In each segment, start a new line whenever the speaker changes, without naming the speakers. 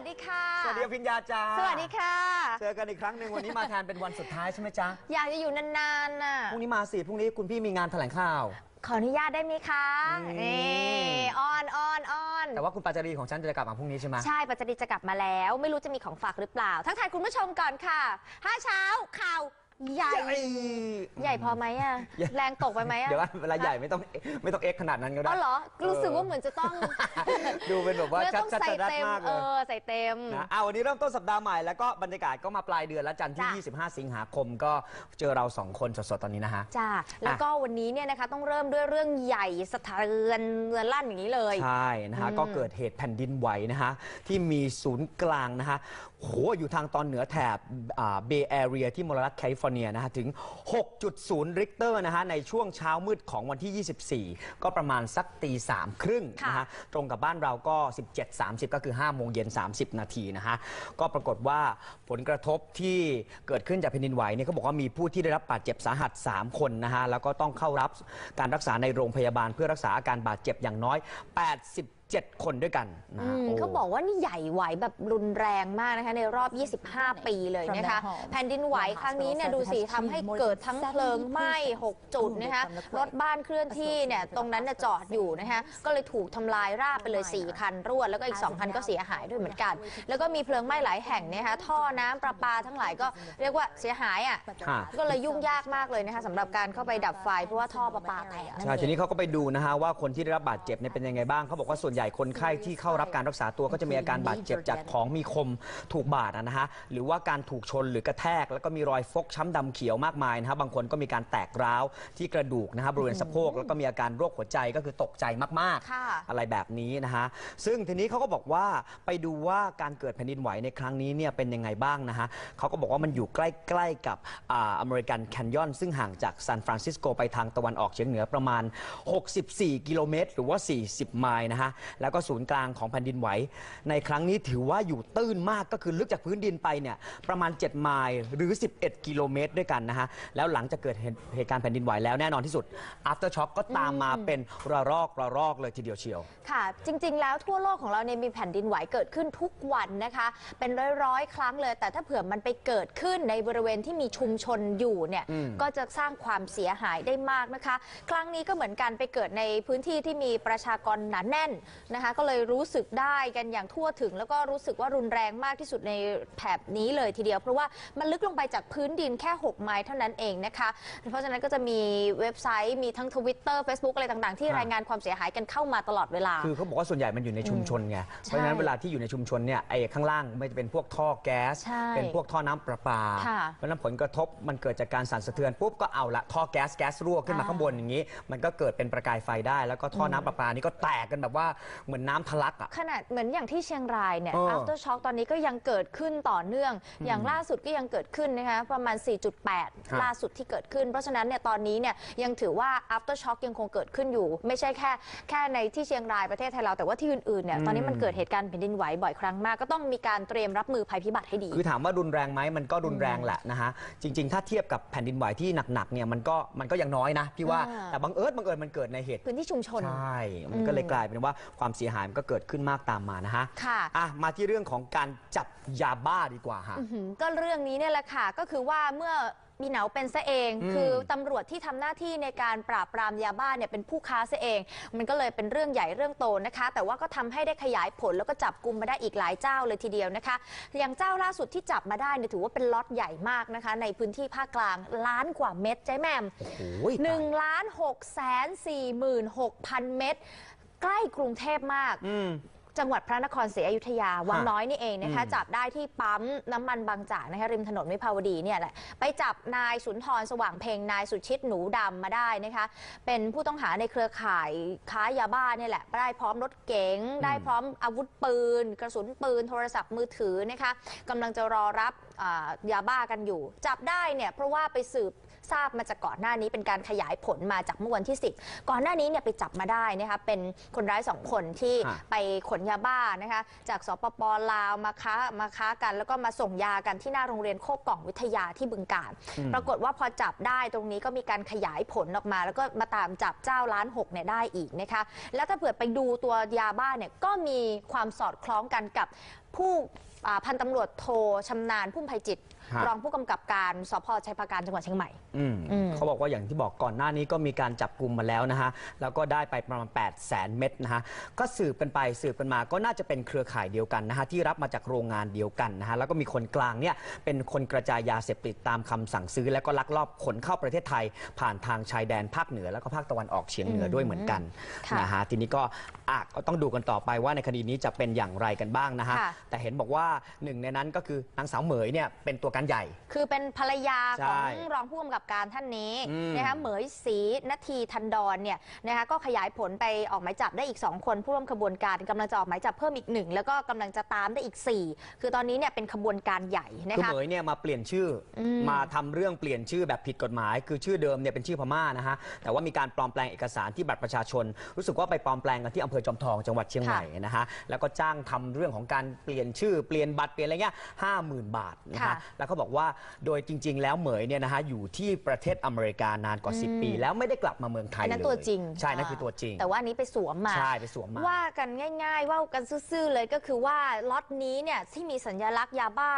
วัสดีค่ะ
สวัสดีพิญญาจ้า
สวัสดีค่ะ
เจอกันอีกครั้งหนึ่งวันนี้มาแทนเป็นวันสุดท้ายใช่ไหมจ๊ะ
อยากจะอยู่นานๆน่ะ
พรุ่งนี้มาสิพรุ่งนี้คุณพี่มีงานแถลงข่าว
ขออนุญาตได้ไหมคะ
อืม
นี่อ้อนอ้อนอ้อน
แต่ว่าคุณปาจารีของฉันจะกลับมาพรุ่งนี้ใช่ไหม
ใช่ปัจจดีจะกลับมาแล้ว ไม่รู้จะมีของฝากหรือเปล่า ทักทายคุณผู้ชมก่อนค่ะห้าเช้าข่าว ใหญ่ ใหญ่พอไหมอะ
ใหญ่
แรงตกไปไหมอะ
เดี๋ยวว่าเวลาใหญ่ไม่ต้องไม่ต้องเอ็กขนาดนั้นก็ได้
อ๋อเหรอ รู้สึกว่าเหมือนจะต้อง
ดูเป็นแบบว่า
เรื่อง
ชัด
ต้อง
ชัด
ใส่
ชัด
เต็ม
มาก
เอ
เลย
อใส่เต็ม
นะอ่าวันนี้เริ่มต้นสัปดาห์ใหม่แล้วก็บรรยากาศก็มาปลายเดือนแล้วจันทร์
จ้ะ
ที่25 สิงหาคมก็เจอเราสองคนสดๆตอนนี้นะฮะ
จ้าแล้วก็วันนี้เนี่ยนะคะต้องเริ่มด้วยเรื่องใหญ่สะเทือนเรือนลั่นอย่างนี้เลย
ใช่นะฮะ
อืม
ก็เกิดเหตุแผ่นดินไหวนะฮะที่มีศูนย์กลางนะฮะโหอยู่ทางตอนเหนือแถบเบย์แอเรียที่มลรัฐแคลิฟอร์เนียนะฮะถึง 6.0 ริกเตอร์นะฮะในช่วงเช้ามืดของวันที่ 24 ก็ประมาณสักตีสามครึ่งนะฮะตรงกับบ้านเราก็ 17.30 ก็คือ5โมงเย็น 30 นาทีนะฮะก็ปรากฏว่าผลกระทบที่เกิดขึ้นจากแผ่นดินไหวเนี่ยเขาบอกว่ามีผู้ที่ได้รับบาดเจ็บสาหัส 3 คนนะฮะแล้วก็ต้องเข้ารับการรักษาในโรงพยาบาลเพื่อรักษาอาการบาดเจ็บอย่างน้อย 87คนด้วยกันนะ
อื
ฮะ
ม
โอ้
เขาบอกว่านี่ใหญ่ไหวแบบรุนแรงมากนะคะในรอบ 25 ปีเลยนะคะ
From their home.
แผ่นดินไหวครั้งนี้เนี่ยดูสิทำให้เกิดทั้งเพลิงไหม้ 6 จุดนะคะรถบ้านเคลื่อนที่เนี่ยตรงนั้นเนี่ยจอดอยู่นะคะก็เลยถูกทำลายราบไปเลย 4 คันรวด แล้วก็อีก 2 คันก็เสียหายด้วยเหมือนกัน แล้วก็มีเพลิงไหม้หลายแห่งนะคะท่อน้ำประปาทั้งหลายก็เรียกว่าเสียหายอะ
ค่ะ
ก็เลยยุ่งยากมากเลยนะคะสำหรับการเข้าไปดับไฟเพราะว่าท่อประปาแตกนั่น
ใช่
เอ
ที
ง
นี้เขาก็ไปดูนะฮะว่าคนที่ได้รับบาดเจ็บเนี่ยเป็นยังไงบ้างเขาบอกว่าส่วนใหญ่คนไข้ที่เข้ารับการรักษาตัวก็จะมีอาการบาดเจ็บจากของมีคมถูกบาดอะนะฮะหรือว่าการถูกชนหรือกระแทก แล้วก็มีรอยฟกช้ำดำเขียวมากมายนะฮะบางคนก็มีการแตกร้าวที่กระดูกนะฮะบริเวณสะโพกแล้วก็มีอาการโรคหัวใจก็คือตกใจมาก
ค่ะ
ๆอะไรแบบนี้นะฮะซึ่งทีนี้เขาก็บอกว่าไปดูว่าการเกิดแผ่นดินไหวในครั้งนี้เนี่ยเป็นยังไงบ้างนะฮะเขาก็บอกว่ามันอยู่ใกล้ๆกับอ่าอเมริกันแคนยอน ซึ่งห่างจากซานฟรานซิสโกไปทางตะวันออกเฉียงเหนือประมาณ 64 กิโลเมตร หรือว่า 40 ไมล์นะฮะแล้วก็ศูนย์กลางของแผ่นดินไหว ในครั้งนี้ถือว่าอยู่ตื้นมากก็คือลึกจากพื้นดินไปเนี่ยประมาณ 7 ไมล์หรือ 11 กิโลเมตรด้วยกันนะฮะ แล้วหลังจากเกิดเหตุเหตุการณ์แผ่นดินไหวแล้วแน่นอนที่สุด after shock ก็ตามมาเป็นระลอกระลอกเลยทีเดียวเชียว
ค่ะ จริง ๆ แล้วทั่วโลกของเราเนี่ยมีแผ่นดินไหวเกิดขึ้นทุกวันนะคะ เป็นร้อยๆ ครั้งเลย แต่ถ้าเผื่อมันไปเกิดขึ้นในบริเวณที่มีชุมชนอยู่เนี่ย
อืม
ก็จะสร้างความเสียหายได้มากนะคะ ครั้งนี้ก็เหมือนกันไปเกิดในพื้นที่ที่มีประชากรหนาแน่นนะคะ ก็เลยรู้สึกได้กันอย่างทั่วถึง แล้วก็รู้สึกว่ารุนแรงมากที่สุดในแถบนี้เลยทีเดียว เพราะว่ามันลึกลงไปจากพื้นดินแค่ 6 ไมล์เท่านั้นเองนะคะ เพราะฉะนั้นก็จะมีเว็บไซต์มีทั้ง Twitter Facebook อะไรต่างๆ ที่
ครับ
รายงานความเสียหายกันเข้ามาตลอดเวลา
คือเขาบอกว่าส่วนใหญ่มันอยู่ในชุมชนไง เพราะฉะนั้นเวลาที่อยู่ในชุมชนเนี่ยไอ้ข้างล่างไม่จะเป็นพวกท่อแก๊ส
ใช่
เป็นพวกท่อน้ำประปา
ค่ะ
เพราะฉะนั้นผลกระทบมันเกิดจากการสั่นสะเทือนปุ๊บก็เอาละท่อแก๊สแก๊สรั่วขึ้นมา
อ่า
ข้างบนอย่างนี้ มันก็เกิดเป็นประกายไฟได้ แล้วก็ท่อน้ำประปานี่ก็แตกกันแบบว่าเหมือนน้ำทะลักอะ
ขนาดเหมือนอย่างที่เชียงรายเนี่ย
เออ
after shock ตอนนี้ก็ยังเกิดขึ้นต่อเนื่อง อย่างล่าสุดก็ยังเกิดขึ้นนะคะประมาณ4.8 ล่าสุดที่เกิดขึ้น เพราะฉะนั้นเนี่ยตอนนี้เนี่ยยังถือว่า after shock ยังคงเกิดขึ้นอยู่ ไม่ใช่แค่ แค่ในที่เชียงรายประเทศไทยเราแต่ว่าที่อื่นๆเนี่ยตอนนี้มันเกิดเหตุการณ์แผ่นดินไหวบ่อยครั้งมากก็ต้องมีการเตรียมรับมือภัยพิบัติให้ดี
คือถามว่ารุนแรงไหมมันก็รุนแรงแหละนะฮะจริง ๆ ถ้าเทียบกับแผ่นดินไหวที่หนักๆเนี่ยมันก็มันก็ยังน้อยนะพี่ว่า
อ่า
แต่บังเอิญบังเอิญมันเกิดในเหตุ
พื้นที่ชุมชน
ใช่ มันก็เลยกลายเป็นว่าความเสียหายมันก็เกิดขึ้นมากตามมานะฮะ
ค่ะ
อะมาที่เรื่องของการจับยาบ้าดีกว่าฮะ
อื้อหือก็เรื่องนี้เนี่ยแหละค่ะ ก็คือว่าเมื่อมีเหนาเป็นซะเอง
อืม
คือตำรวจที่ทำหน้าที่ในการปราบปรามยาบ้าเนี่ยเป็นผู้ค้าซะเอง มันก็เลยเป็นเรื่องใหญ่เรื่องโตนะคะ แต่ว่าก็ทำให้ได้ขยายผลแล้วก็จับกลุ่มมาได้อีกหลายเจ้าเลยทีเดียวนะคะ อย่างเจ้าล่าสุดที่จับมาได้เนี่ยถือว่าเป็นล็อตใหญ่มากนะคะ ในพื้นที่ภาคกลางล้านกว่าเม็ดใจแหม่ม
โอ้โห
หนึ่ง
ตาย
ล้านหกแสนสี่หมื่นหกพันเม็ด ใกล้กรุงเทพมาก
อืม
จังหวัดพระนครศรีอยุธยา วัง
ฮะ
น้อยนี่เองนะคะ
อืม
จับได้ที่ปั๊มน้ำมันบางจากนะคะริมถนนวิภาวดีเนี่ยแหละไปจับนายสุนทรสว่างเพ็งนายสุชิตหนูดำมาได้นะคะ เป็นผู้ต้องหาในเครือข่ายค้ายาบ้าเนี่ยแหละได้พร้อมรถเก๋งได้พร้อมอาวุธปืน กระสุนปืนโทรศัพท์มือถือนะคะกำลังจะรอรับอ่ายาบ้ากันอยู่ จับได้เนี่ยเพราะว่าไปสืบ ทราบมาจากก่อนหน้านี้เป็นการขยายผลมาจากเมื่อวันที่ 10 ก่อนหน้านี้เนี่ยไปจับมาได้นะคะเป็นคนร้ายสองคนที่
ฮะ
ไปขนยาบ้านะคะจากสปปลาวมาค้ามาค้ากัน แล้วก็มาส่งยากันที่หน้าโรงเรียนโคกกล่องวิทยาที่บึงกาฬ
อืม
ปรากฏว่าพอจับได้ตรงนี้ก็มีการขยายผลออกมา แล้วก็มาตามจับเจ้าล้านหกเนี่ยได้อีกนะคะแล้วถ้าเผื่อไปดูตัวยาบ้าเนี่ยก็มีความสอดคล้องกันกับผู้อ่าพันตำรวจโทชำนาญพุ่มไพจิตร
ฮะ
รองผู้กำกับการสพชัยพการจังหวัดเชียงใหม่
อืม
อืม
เขาบอกว่าอย่างที่บอกก่อนหน้านี้ก็มีการจับกลุ่มมาแล้วนะฮะ แล้วก็ได้ไปประมาณ 8 0 0แสนเม็ดนะฮะ ก็สืบกันไปสืบกันมาก็น่าจะเป็นเครือข่ายเดียวกันนะฮะ ที่รับมาจากโรงงานเดียวกันนะฮะ แล้วก็มีคนกลางเนี่ยเป็นคนกระจายยาเสพติดตามคำสั่งซื้อ แล้วก็ลักลอบขนเข้าประเทศไทย ผ่านทางชายแดนภาคเหนือแล้วก็ภาคตะวันออกเฉียงเหนือด้วยเหมือนกัน
ค่ะ
นะฮะทีนี้ก็อะก็ต้องดูกันต่อไปว่าในคดีนี้จะเป็นอย่างไรกันบ้างนะฮะ
ค่ะ
แต่เห็นบอกว่าหนึ่งในนั้นก็คือนางสาวเหมยเนี่ยเป็นตัวการใหญ่
คือเป็นภรรยา
ใช่
ของรองผู้กำกับการท่านนี้
อืม
นะคะเหมยศรีนาทีทันดอนเนี่ยนะคะก็ขยายผลไปออกหมายจับได้อีก 2 คนผู้ร่วมขบวนการกำลังจะออกหมายจับเพิ่มอีกหนึ่งแล้วก็กำลังจะตามได้อีก 4 คือตอนนี้เนี่ยเป็นขบวนการใหญ่นะ
คือ
คะ
เหมยเนี่ยมาเปลี่ยนชื่ออ
ม
มาทำเรื่องเปลี่ยนชื่อแบบผิดกฎหมาย คือชื่อเดิมเนี่ยเป็นชื่อพม่านะฮะแต่ว่ามีการปลอมแปลงเอกสารที่บัตรประชาชน รู้สึกว่าไปปลอมแปลงกันที่อำเภอจอมทองจังหวัดเชียงใหม่นะฮะแล้วก็จ้างทำเรื่องของการเปลี่ยนชื่อเปลี่ยนบัตรเปลี่ยนอะไรเงี้ยห้าหมื่นบาทนะ
ค่ะ
ฮะแล้วเขาบอกว่าโดยจริง ๆ แล้วเหมยเนี่ยนะฮะอยู่ที่ประเทศอเมริกานานกว่า
อืม
10 ปี แล้วไม่ได้กลับมาเมืองไทย
อัน
เลย
นั้นตัวจริง
ใช่นั่นคือตัวจริง
แต่ว่าอันนี้ไปสวมมา
ใช่ไปสวมมา
ว่ากันง่ายๆ ว่ากันซื่อๆเลยก็คือว่าล็อตนี้เนี่ยที่มีสัญลักษณ์ยาบ้า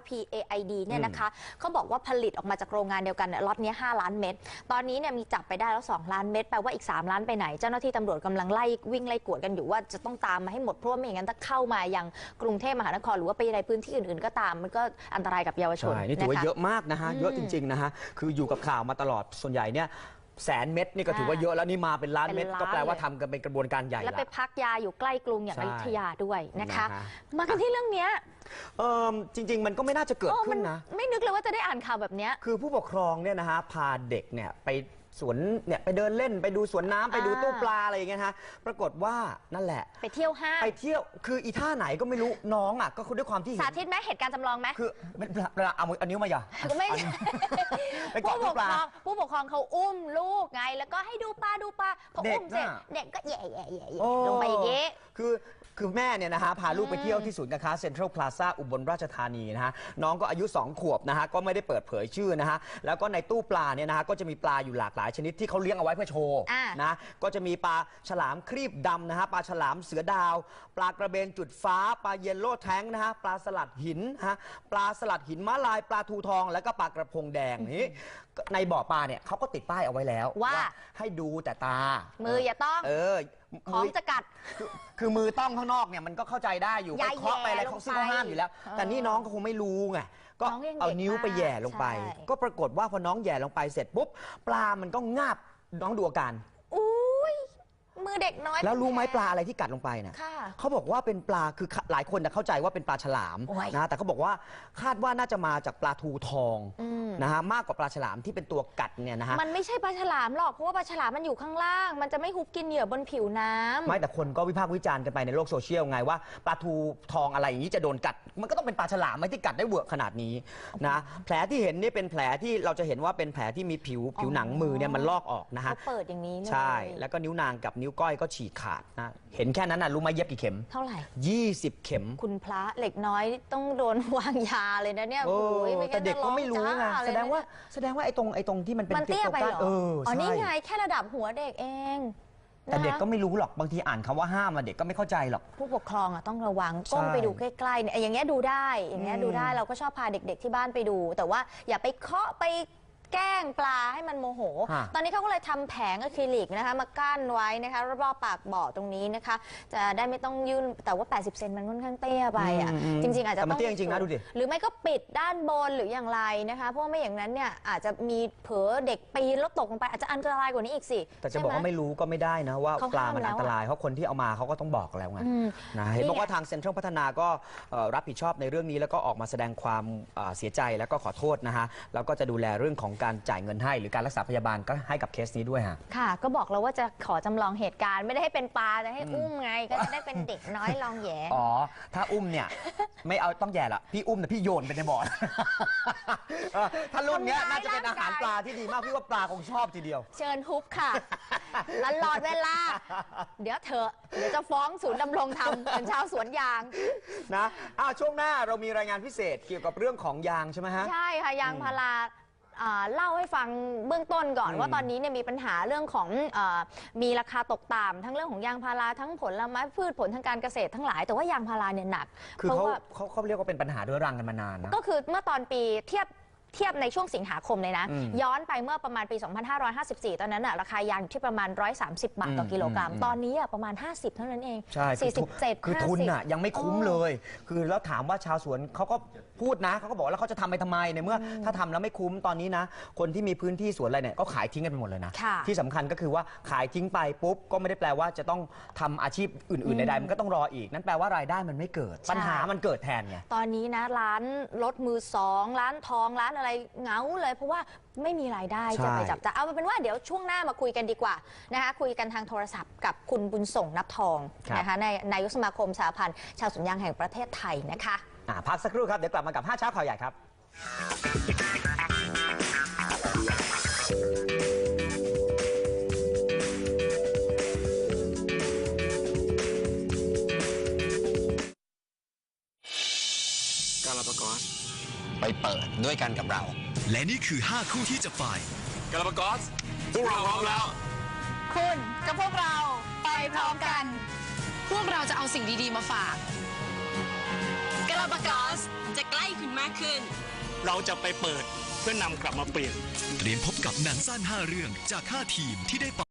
999 PAID เนี่ยนะคะเขาบอกว่าผลิตออกมาจากโรงงานเดียวกันเนี่ยล็อตเนี้ย5ล้านเม็ดตอนนี้เนี่ยมีจับไปได้แล้ว 2 ล้านเม็ดแปลว่าอีก 3 ล้านไปไหน เจ้าหน้าที่ตำรวจกำลังไล่วิ่งไล่กวดกันอยู่ว่าจะต้องตามมาให้หมดเพราะว่าไม่อย่างนั้นถ้าเข้ามายังกรุงเทพมหานครหรือว่าไปในพื้นที่อื่น ๆ ก็ตาม มันก็อันตรายกับเยาวชน
ใช่นี่ถือว่า
นะคะ
เยอะมากนะฮะเยอะจริงๆนะฮะคืออยู่กับข่าวมาตลอดส่วนใหญ่เนี่ยแสนเม็ดนี่ก็ถือว่าเยอะแล้วนี่มาเป็นล้านเม็ด
เป็นล้าน
ก็แปลว่า
เลย
ทำกันเป็นกระบวนการใหญ่
แล้ว
ละ
ไปพักยาอยู่ใกล้กรุงอย่าง
ใช่
อยุธยาด้วยนะคะ
นะฮะ
มากันที่เรื่องเนี้ย
เออจริง ๆ มันก็ไม่น่าจะเกิด
โอ้
ขึ้
มัน
นะ
ไม่นึกเลยว่าจะได้อ่านข่าวแบบเนี้ย
คือผู้ปกครองเนี่ยนะฮะพาเด็กเนี่ยไป สวนเนี่ยไปเดินเล่นไปดูสวนน้ำไปดู
อ่า
ตู้ปลาอะไรอย่างเงี้ยฮะปรากฏว่านั่นแหละ
ไปเที่ยวห้าง
ไปเที่ยวคืออีท่าไหนก็ไม่รู้น้องอะก็คือด้วยความที่เห็
สานธิตไหมเหตุการณ์จำลองไหม
คือเป็นปลาปลาเอามือเอานิ้วมาอย่า
ก็ไม่
ไป
ผู้
เกาะ
ป
ตู้
ก
ป
ค
ลา
รองผู้ปกครองเขาอุ้มลูกไง แล้วก็ให้ดูปลาดูปลาพอ
เด็ก
อุ้มเสร็จ
น่ะ
เด็กก็แย่แย่แย่แย่
โอ้
ลงไปอย่างเงี้ย
คือคือแม่เนี่ยนะฮะพาลูกไปเที่ยวที่ศูนย์การค้าเซ็นทรัลพลาซ่าอุบลราชธานีนะฮะน้องก็อายุ 2 ขวบนะฮะก็ไม่ได้เปิดเผยชื่อนะฮะแล้วก็ในตู้ปลาเนี่ยนะฮะก็จะมีปลาอยู่หลากหลายชนิดที่เขาเลี้ยงเอาไว้เพื่อโชว์
อ่า
นะก็จะมีปลาฉลามครีบดำนะฮะปลาฉลามเสือดาว ปลากระเบนจุดฟ้า ปลาเยลโล่แท้งนะฮะปลาสลัดหินนะฮะปลาสลัดหินม้าลายปลาทูทอง แล้วก็ปลากระพงแดงนี่ในบ่อปลาเนี่ยเขาก็ติดป้ายเอาไว้แล้ว
ว่า
ให้ดูแต่ตา
มืออย่าต้อง
เออ
ของ
มือ
จะกัด
คือคือมือต้องข้างนอกเนี่ยมันก็เข้าใจได้อยู่
อย่า
ไปเคาะไปอะไร
แย่ลง
เขาซึ่งเขาห้ามอยู่แล้ว
ไป
แต่นี่น้องก็คงไม่รู้ไง ก็
น้องยังเด็ก
เอานิ้วไปแหย่ลงไป
มากใช่
ก็ปรากฏว่าพอน้องแหย่ลงไปเสร็จปุ๊บปลามันก็งาบน้องดูอาการ
อุ้ย มือเด็กน้อย
แล้วรู้ไหม
เป็น
ปลาอะไรที่กัดลงไปน่ะ
ค่ะ
เขาบอกว่าเป็นปลาคือหลายคนน่ะเข้าใจว่าเป็นปลาฉลาม
โอ้ย
นะแต่เขาบอกว่าคาดว่าน่าจะมาจากปลาทูทอง
อืม
นะฮะมากกว่าปลาฉลามที่เป็นตัวกัดเนี่ยนะฮะ
มันไม่ใช่ปลาฉลามหรอกเพราะว่าปลาฉลามมันอยู่ข้างล่าง มันจะไม่ฮุบกินเหยื่อบนผิวน้ำ
ไม่แต่คนก็วิพากษ์วิจารณ์กันไปในโลกโซเชียลไงว่าปลาทูทองอะไรอย่างนี้จะโดนกัด มันก็ต้องเป็นปลาฉลามไหมที่กัดได้เวอร์ขนาดนี้นะแผลที่เห็นนี่เป็นแผลที่เราจะเห็นว่าเป็นแผลที่มีผิวผิวหนังมือเนี่ยมันลอกออกนะฮะ
เขาเปิดอย่างนี้เลย
ใช่ แล้วก็นิ้วนางกับนิ้วก้อยก็ฉีกขาดนะเห็นแค่นั้นนะรู้ไหมเย็บกี่เข็ม
เท่าไหร่
20 เข็ม
คุณพระเหล็กน้อยต้องโดนวางยาเลยนะเนี่ย
โอ้
โอ้ยไม่
แต่
งั้น
เด็กก็ไม่รู้ไง
จะอ
แสดงว่า
เลยนะ
แสดงว่าไอ้ตรงไอ้ตรงที่มันเป็น
มันเตี้ยไปเหรอ
เออ
อ๋อ
ใช่
นี่ไงแค่ระดับหัวเด็กเอง
แต่เด็ก
นะคะ
ก็ไม่รู้หรอกบางทีอ่านคำว่าห้ามมาเด็กก็ไม่เข้าใจหรอก
ผู้ปกครองอะต้องระวังก้ม
ใช่
ไปดูใกล้ๆเนี่ยอย่างเงี้ยดูได้ อย่างเงี้ย
อืม
ดูได้เราก็ชอบพาเด็ก ๆ ที่บ้านไปดู แต่ว่าอย่าไปเคาะไป แกล้งปลาให้มันโมโห
ฮะ
ตอนนี้เขาก็เลยทำแผงอะคริลิกนะคะ มากั้นไว้นะคะรอบๆปากบ่อตรงนี้นะคะ จะได้ไม่ต้องยื่นแต่ว่า 80 เซนมันค่อนข้างเตี้ยไปอะ
อืม
จริง ๆ อาจจะ
แต่มัน
ต้อง
เตี้ยจริงๆนะดูดิ
หรือไม่ก็ปิดด้านบนหรืออย่างไรนะคะ เพราะว่าไม่อย่างนั้นเนี่ยอาจจะมีเผลอเด็กปีนแล้วตกลงไปอาจจะอันตรายกว่านี้อีกสิ
แต่จะบอกว่า
ใช่ห
ไม่รู้ก็ไม่ได้นะว่า
เขา
ปลา
ห้าม
มัน
แล้ว
อันตราย เพราะคนที่เอามาเขาก็ต้องบอกแล้วไง
อืม
นะเห็นบอก
นี่ไง
ว่าทางเซ็นทรัลพัฒนาก็เอ่อรับผิดชอบในเรื่องนี้แล้วก็ออกมาแสดงความเอ่อเสียใจแล้วก็ขอโทษนะฮะแล้วก็จะดูแลเรื่องของของการจ่ายเงินให้หรือการรักษาพยาบาลก็ให้กับเคสนี้ด้วยฮะ
ค่ะ ก็บอกแล้วว่าจะขอจำลองเหตุการณ์ไม่ได้ให้เป็นปลาจะให้อุ้มไง ก็จะได้เป็นเด็กน้อยลองแหย่
อ๋อ ถ้าอุ้มเนี่ย ไม่เอาต้องแย่ละพี่อุ้มแต่พี่โยนไปในบ่อ เออถ้ารุ่นเนี้ยน่าจะเป็นอาหารปลาที่ดีมากพี่ว่าปลาคงชอบทีเดียว
เชิญฮุบค่ะตลอดเวลา เดี๋ยวเถอะเดี๋ยวจะฟ้องศูนย์ดำรงธรรมเป็นชาวสวนยาง
นะอ้าวช่วงหน้าเรามีรายงานพิเศษเกี่ยวกับเรื่องของยางใช่ไหมฮะ
ใช่ค่ะยางพารา อ่าเล่าให้ฟังเบื้องต้นก่อน
อืม
ว่าตอนนี้เนี่ยมีปัญหาเรื่องของอามีราคาตกต่ำทั้งเรื่องของยางพาราทั้งผลไม้พืชผลทางการเกษตรทั้งหลาย แต่ว่ายางพาราเนี่ยหนัก
คือ
เพราะ
เขา
ว่า
เขาเขาเรียกว่าเป็นปัญหาเรื้อรังกันมานานนะ
ก็คือเมื่อตอนปีเทียบ เทียบในช่วงสิงหาคมเลยนะ
อืม
ย้อนไปเมื่อประมาณปี 2554 ตอนนั้นอะราคายางอยู่ที่ประมาณ 130 บาทต่อ
อืม
กิโลกรัม
อืม
ตอนนี้อะประมาณ 50 เท่านั้นเอง
ใช่คือทุน
47
คือทุนน่ะ
50
ยังไม่คุ้มเลย คือแล้วถามว่าชาวสวนเขาก็พูดนะเขาก็บอกแล้วเขาจะทำไปทำไมในเมื่ออถ้าทำแล้วไม่คุ้มตอนนี้นะ คนที่มีพื้นที่สวนอะไรเนี่ยก็ขายทิ้งกันไปหมดเลยนะ
ค่ะ
ที่สำคัญก็คือว่าขายทิ้งไปปุ๊บก็ไม่ได้แปลว่าจะต้องทำอาชีพอื่นๆใดๆมันก็ต้องรออีก นั่นแปลว่ารายได้มันไม่เกิด
ใช่
ปัญหามันเกิดแทนไง
ตอนนี้นะร้านรถมือสองร้านทองร้านอะไรเหงาเลย เพราะว่าไม่มีรายได้
ใช่
จะไปจับจ่ายเอาเป็นว่าเดี๋ยวช่วงหน้ามาคุยกันดีกว่านะคะคุยกันทางโทรศัพท์กับคุณบุญส่งนับทองนะคะในนายกสมาคมสหพันธ์ชาวสวนยางแห่งประเทศไทยนะคะ
อะพักสักครู่ครับ เดี๋ยวกลับมากับ 5 เช้าข่าวใหญ่ครับ
ไปเปิดด้วยกันกับเรา
และนี่คือ 5 คู่ที่จะไป
กาลาปากอสพวกเราพร้อมแล้ว
คุณกับพวกเราไปพร้อมกัน พวกเราจะเอาสิ่งดี ๆ มาฝากกาลาปากอสจะใกล้คุณมากขึ้น
เราจะไปเปิดเพื่อนำกลับมาเปลี่ยน
เตรียมพบกับหนังสั้น 5 เรื่องจาก 5 ทีมที่ได้ไป